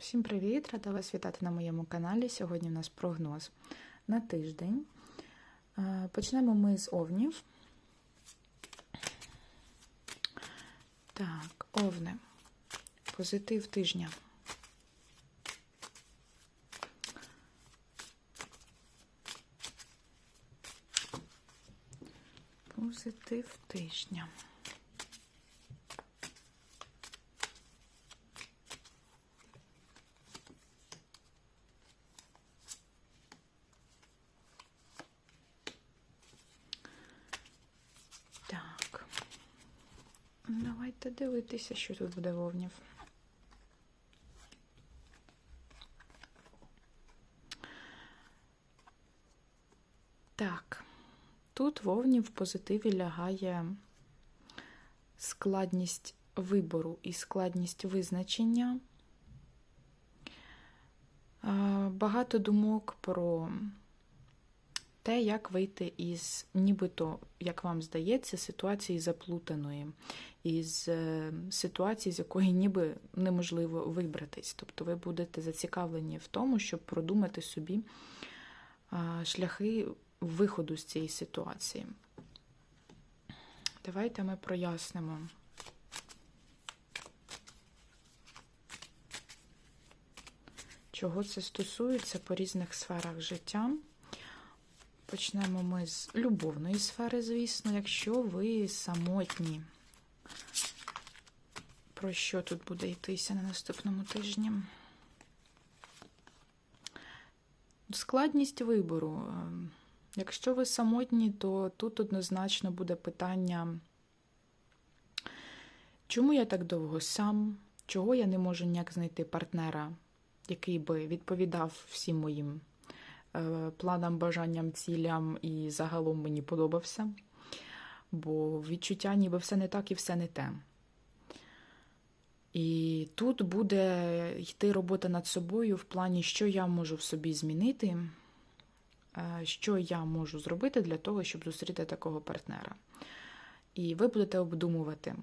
Всім привіт! Рада вас вітати на моєму каналі. Сьогодні у нас прогноз на тиждень. Е, Почнемо ми з овнів. Так, овни. Позитив тижня. Позитив тижня. Так. Давайте дивитися, що тут буде вовнів. Так, тут вовні в позитиві лягає складність вибору і складність визначення. Багато думок про те, як вийти із, нібито, як вам здається, ситуації заплутаної, із е, ситуації, з якої ніби неможливо вибратись. Тобто ви будете зацікавлені в тому, щоб продумати собі шляхи виходу з цієї ситуації. Давайте ми прояснимо. Чого це стосується по різних сферах життя. Почнемо ми з любовної сфери, звісно, якщо ви самотні. Про що тут буде йтися на наступному тижні? Складність вибору. Якщо ви самотні, то тут однозначно буде питання, чому я так довго сам, чого я не можу ніяк знайти партнера, який би відповідав всім моїм планам, бажанням, цілям і загалом мені подобався. Бо відчуття, ніби все не так і все не те. І тут буде йти робота над собою в плані, що я можу в собі змінити, е, що я можу зробити для того, щоб зустріти такого партнера. І ви будете обдумувати,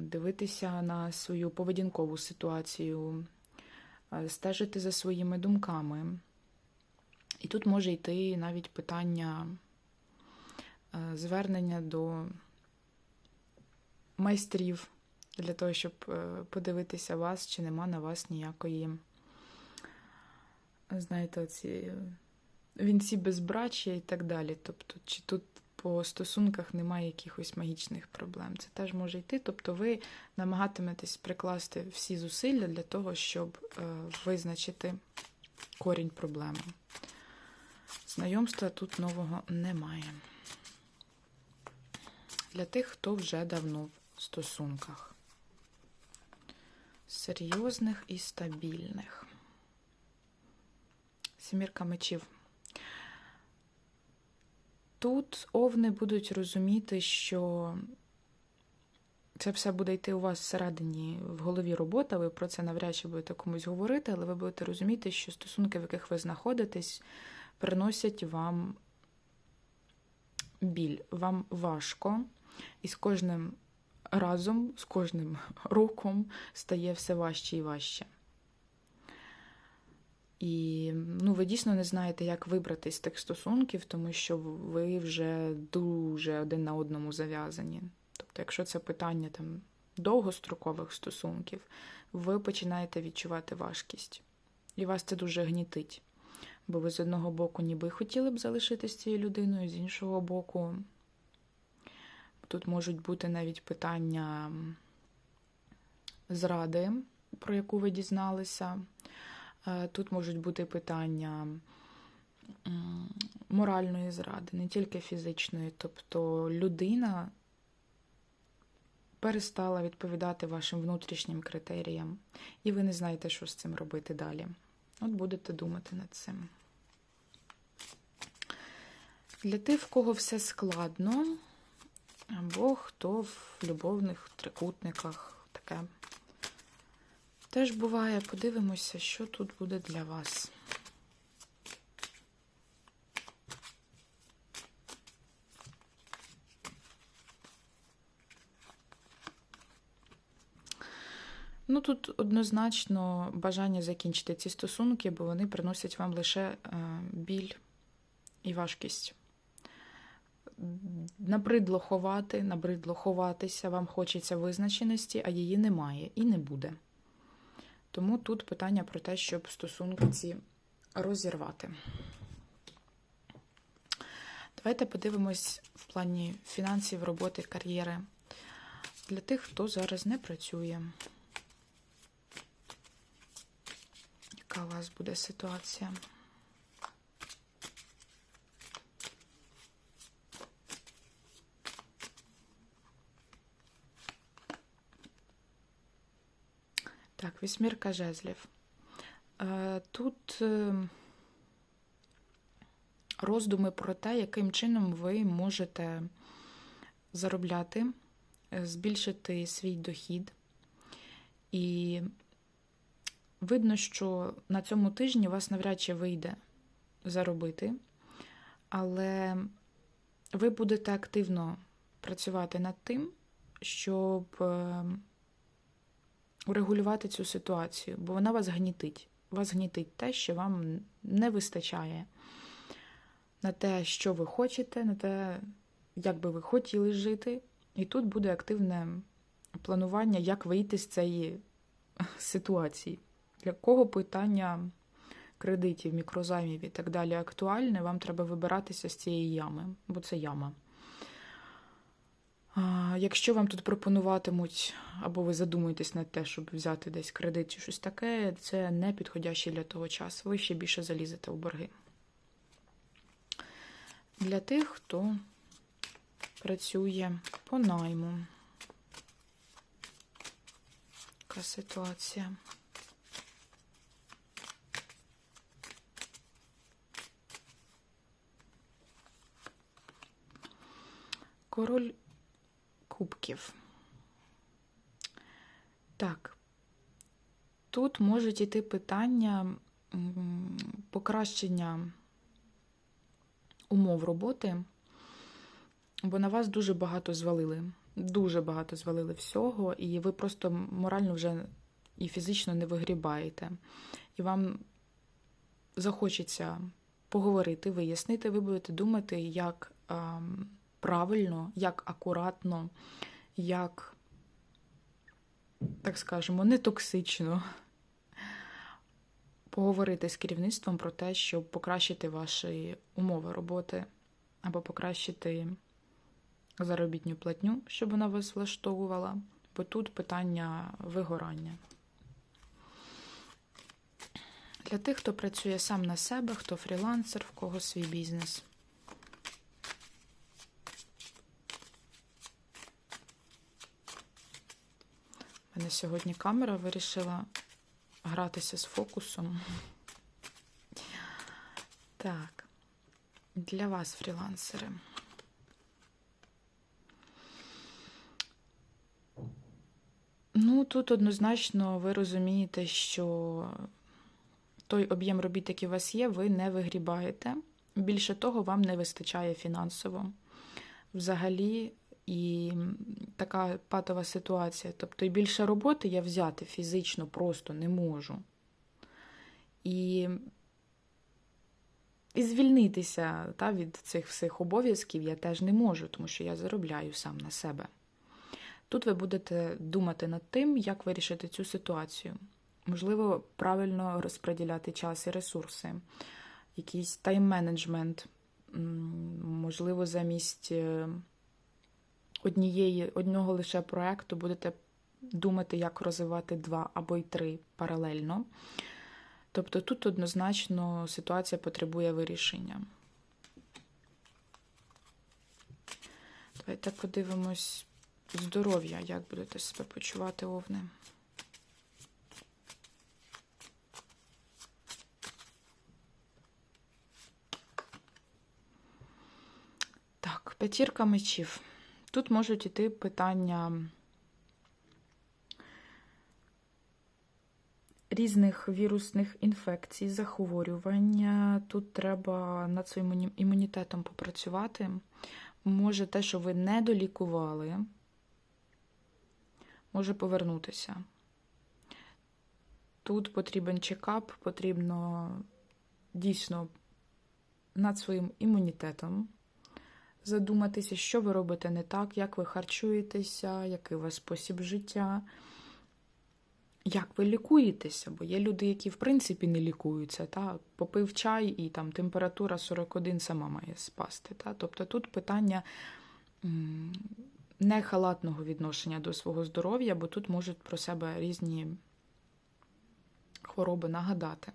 дивитися на свою поведінкову ситуацію, е, стежити за своїми думками. І тут може йти навіть питання е, звернення до майстрів для того, щоб е, подивитися вас, чи нема на вас ніякої, знаєте, оці вінці безбрачя і так далі. Тобто, чи тут по стосунках немає якихось магічних проблем. Це теж може йти. Тобто, ви намагатиметесь прикласти всі зусилля для того, щоб е, визначити корінь проблеми. Знайомства тут нового немає. Для тих, хто вже давно в стосунках. Серйозних і стабільних. Сімірка мечів. Тут овни будуть розуміти, що це все буде йти у вас всередині в голові робота, ви про це навряд чи будете комусь говорити, але ви будете розуміти, що стосунки, в яких ви знаходитесь, приносять вам біль, вам важко, і з кожним разом, з кожним роком стає все важче і важче. І ну, ви дійсно не знаєте, як вибрати з тих стосунків, тому що ви вже дуже один на одному зав'язані. Тобто, якщо це питання там довгострокових стосунків, ви починаєте відчувати важкість. І вас це дуже гнітить. Бо ви з одного боку ніби хотіли б залишитися цією людиною, з іншого боку, тут можуть бути навіть питання зради, про яку ви дізналися. Е, Тут можуть бути питання моральної зради, не тільки фізичної. Тобто людина перестала відповідати вашим внутрішнім критеріям, і ви не знаєте, що з цим робити далі. От будете думати над цим. Для тих, в кого все складно, або хто в любовних трикутниках таке теж буває. Подивимося, що тут буде для вас. Ну тут однозначно бажання закінчити ці стосунки, бо вони приносять вам лише е, біль і важкість. Набридло ховати, набридло ховатися, вам хочеться визначеності, а її немає і не буде. Тому тут питання про те, щоб стосунки ці розірвати. Давайте подивимось в плані фінансів, роботи, кар'єри для тих, хто зараз не працює. Яка у вас буде ситуація? Так, вісьмірка жезлів. Е, Тут е, роздуми про те, яким чином ви можете заробляти, е, збільшити свій дохід. І видно, що на цьому тижні вас навряд чи вийде заробити, але ви будете активно працювати над тим, щоб урегулювати цю ситуацію, бо вона вас гнітить. Вас гнітить те, що вам не вистачає на те, що ви хочете, на те, як би ви хотіли жити. І тут буде активне планування, як вийти з цієї ситуації. Для кого питання кредитів, мікрозаймів і так далі актуальне, вам треба вибиратися з цієї ями, бо це яма. Якщо вам тут пропонуватимуть, або ви задумуєтесь над те, щоб взяти десь кредит чи щось таке, це не підходяще для того часу. Ви ще більше залізете у борги. Для тих, хто працює по найму. Яка ситуація? Король кубків. Так, тут можуть іти питання покращення умов роботи, бо на вас дуже багато звалили. Дуже багато звалили всього, і ви просто морально вже і фізично не вигрібаєте. І вам захочеться поговорити, вияснити, ви будете думати, як правильно, як акуратно, як, так скажемо, не токсично поговорити з керівництвом про те, щоб покращити ваші умови роботи або покращити заробітню платню, щоб вона вас влаштовувала, бо тут питання вигорання. Для тих, хто працює сам на себе, хто фрілансер, в кого свій бізнес. Мене сьогодні камера вирішила гратися з фокусом. Так, для вас, фрілансери. Ну, тут однозначно ви розумієте, що той об'єм робіт, який у вас є, ви не вигрібаєте. Більше того, вам не вистачає фінансово. Взагалі, і така патова ситуація. Тобто і більше роботи я взяти фізично просто не можу. І і звільнитися та, від цих всіх обов'язків я теж не можу, тому що я заробляю сам на себе. Тут ви будете думати над тим, як вирішити цю ситуацію. Можливо, правильно розподіляти час і ресурси, якийсь тайм-менеджмент, можливо, замість е, однієї, одного лише проєкту будете думати, як розвивати два або й три паралельно. Тобто тут однозначно ситуація потребує вирішення. Давайте подивимось здоров'я, як будете себе почувати овни. Так, п'ятірка мечів. Тут можуть іти питання різних вірусних інфекцій, захворювання. Тут треба над своїм імунітетом попрацювати. Може те, що ви не долікували, може повернутися. Тут потрібен чекап, потрібно дійсно над своїм імунітетом задуматися, що ви робите не так, як ви харчуєтеся, який у вас спосіб життя, як ви лікуєтеся, бо є люди, які в принципі не лікуються. Та? Попив чай і там температура 41 сама має спасти. Та? Тобто тут питання м, не халатного відношення до свого здоров'я, бо тут можуть про себе різні хвороби нагадати.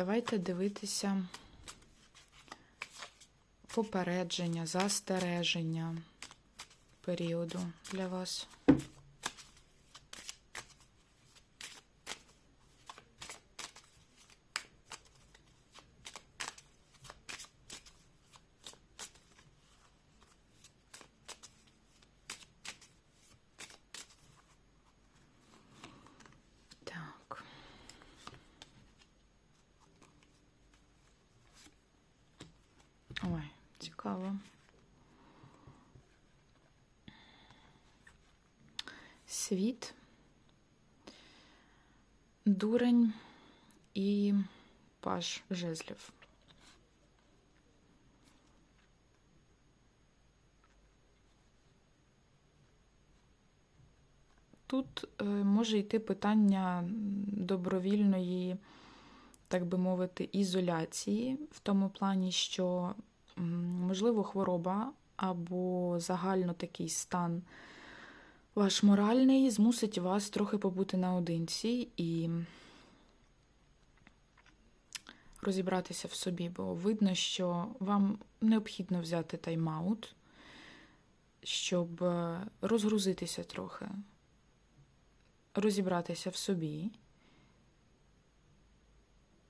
Давайте дивитися попередження, застереження періоду для вас. Так. Ой, цікаво. Світ, дурень і паж жезлів. Тут е, може йти питання добровільної, так би мовити, ізоляції, в тому плані, що, можливо, хвороба або загально такий стан ваш моральний змусить вас трохи побути наодинці і розібратися в собі, бо видно, що вам необхідно взяти тайм-аут, щоб е, розгрузитися трохи, розібратися в собі.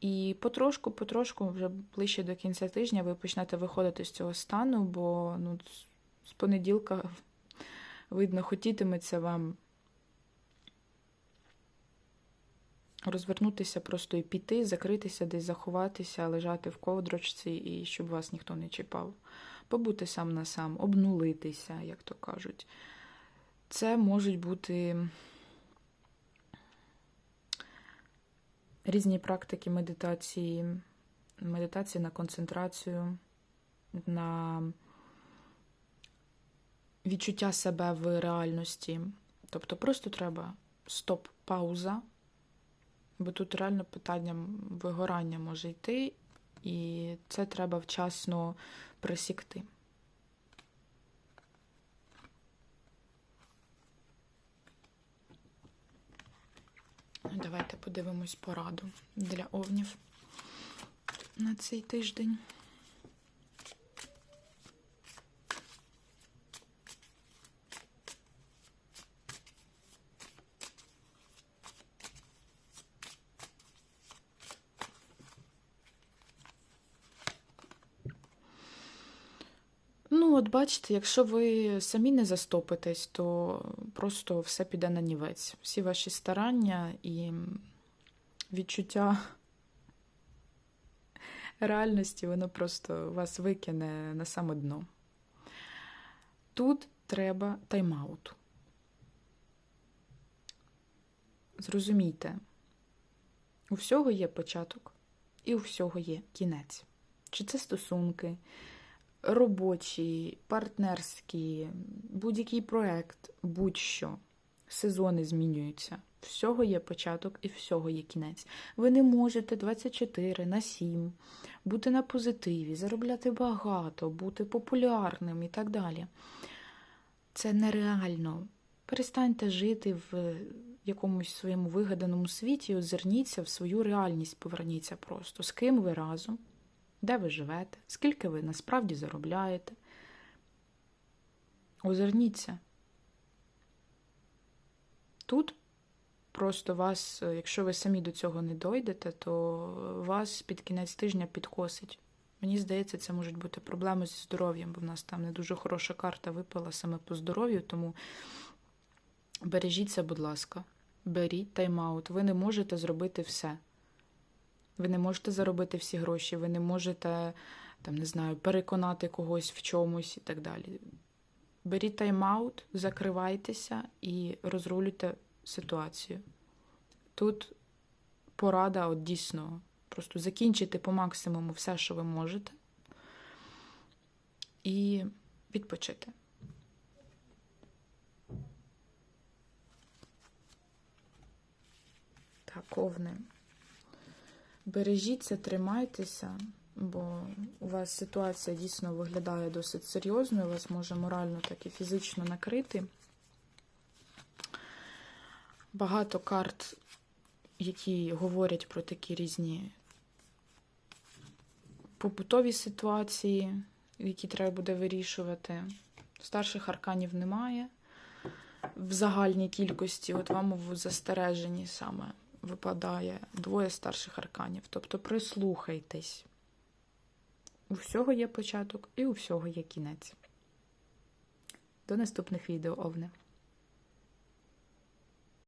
І потрошку, потрошку, вже ближче до кінця тижня, ви почнете виходити з цього стану, бо ну, з понеділка видно, хотітиметься вам розвернутися просто і піти, закритися, десь заховатися, лежати в ковдрочці, і щоб вас ніхто не чіпав. Побути сам на сам, обнулитися, як то кажуть. Це можуть бути різні практики медитації, медитації на концентрацію, на відчуття себе в реальності. Тобто просто треба стоп, пауза, бо тут реально питання вигорання може йти, і це треба вчасно присікти. Давайте подивимось пораду для овнів на цей тиждень. Ну, от бачите, якщо ви самі не застопитесь, то просто все піде на нівець. Всі ваші старання і відчуття реальності, воно просто вас викине на саме дно. Тут треба тайм-аут. Зрозумійте, у всього є початок і у всього є кінець. Чи це стосунки, робочі, партнерські, будь-який проект, будь-що. Сезони змінюються. Всього є початок і всього є кінець. Ви не можете 24 на 7 бути на позитиві, заробляти багато, бути популярним і так далі. Це нереально. Перестаньте жити в якомусь своєму вигаданому світі, озирніться в свою реальність, поверніться просто. З ким ви разом, де ви живете, скільки ви насправді заробляєте. Озирніться. Тут просто вас, якщо ви самі до цього не дойдете, то вас під кінець тижня підкосить. Мені здається, це можуть бути проблеми зі здоров'ям, бо в нас там не дуже хороша карта випала саме по здоров'ю, тому бережіться, будь ласка, беріть тайм-аут. Ви не можете зробити все. Ви не можете заробити всі гроші, ви не можете, там, не знаю, переконати когось в чомусь і так далі. беріть тайм-аут, закривайтеся і розрулюйте ситуацію. Тут порада от дійсно просто закінчити по максимуму все, що ви можете, і відпочити. Так, овни. Бережіться, тримайтеся, бо у вас ситуація дійсно виглядає досить серйозною, вас може морально, так і фізично накрити. Багато карт, які говорять про такі різні побутові ситуації, які треба буде вирішувати. Старших арканів немає в загальній кількості. От вам в застереженні саме випадає двоє старших арканів. Тобто прислухайтесь. У всього є початок і у всього є кінець. До наступних відео, Овне.